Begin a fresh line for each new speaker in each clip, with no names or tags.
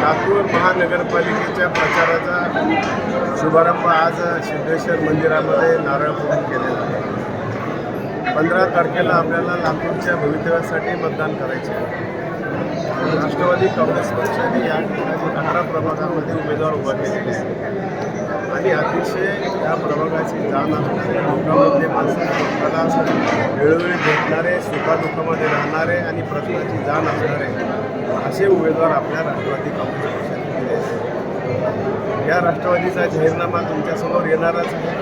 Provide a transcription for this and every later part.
लातूर महानगरपालिकेच्या प्रचाराचा शुभारंभ आज सिद्धेश्वर मंदिरामध्ये नारळ फोडून केलेला आहे. पंधरा तारखेला आपल्याला लातूरच्या भवितव्यासाठी मतदान करायचे आहे. राष्ट्रवादी काँग्रेस पक्षाने या ठिकाणी अठरा प्रभागामध्ये उमेदवार उभा केलेले आहेत. आणि अतिशय या प्रभागाची जाण असणारे लोकांमधले माणसं लोकांना वेळोवेळी भेटणारे सुखादुःखामध्ये राहणारे आणि प्रश्नाची जाण असणारे असे उमेदवार आपल्या राष्ट्रवादी काँग्रेस पक्षाने दिले आहेत. या राष्ट्रवादीचा जाहीरनामा तुमच्यासमोर येणारच आहे.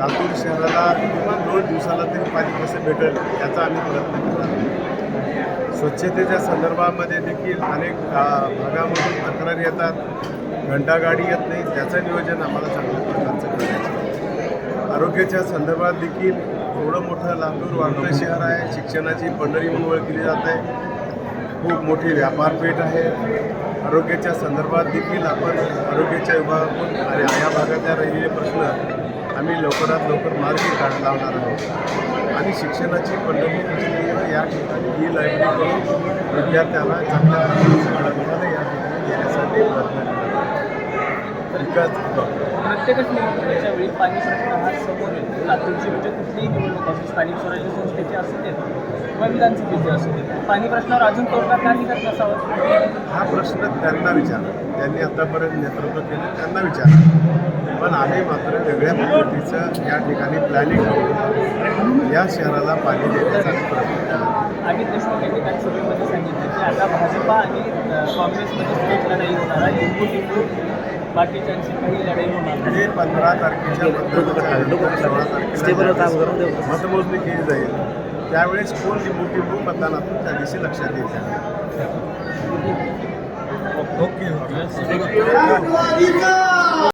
लातूर शहराला किमान दोन दिवसाला तरी पाणी कसं भेटेल याचा आम्ही प्रयत्न करणार स्वच्छतेच्या संदर्भामध्ये देखील अनेक भागामधून तक्रारी येतात. घंटागाडी येत नाही त्याचं नियोजन आम्हाला चांगल्या प्रकारचं करायचं आरोग्याच्या संदर्भात देखील एवढं मोठं लातूर वाढतं शहर आहे शिक्षणाची पंढरी म्हणून ओळखली जात आहे. खूप मोठी व्यापारपेठ आहे. आरोग्याच्या संदर्भात देखील आपण आरोग्याच्या विभागातून आणि या भागातल्या राहिलेले प्रश्न आम्ही लवकरात लवकर मार्गी काढ लावणार आहोत. आणि शिक्षणाची पंढरी म्हणजे या ठिकाणी ही लायब्ररी करून विद्यार्थ्याला चांगल्या या ठिकाणी येण्यासाठी प्रयत्न विकास
प्रत्येकच निवडणुकीच्या वेळी पाणी प्रश्न हा समोर येतो. लातूरची म्हणजे कुठलीही निवडणूक असो स्थानिक स्वराज्य संस्थेची असू देत किंवा विधानसभेची असू देत पाणी प्रश्नावर अजून तोडगा का निघत नसावा?
हा प्रश्न त्यांना विचारा. त्यांनी आतापर्यंत नेतृत्व केलं त्यांना विचारा. पण आम्ही मात्र वेगळ्या पद्धतीचं या ठिकाणी प्लॅनिंग करून या शहराला पाणी देण्याचा प्रयत्न केला
अमित देशमुख यांनी काल सभेमध्ये सांगितलं की आता भाजपा आणि काँग्रेसमध्ये थेट लढाई होणार आहे काही लढाई होणार
हे पंधरा तारखेच्या मतदानाच्या सोळा तारखेला मतमोजणी केली जाईल त्यावेळेस कोण लिंबू टिंबू मतदानातून त्या दिवशी लक्षात येईल.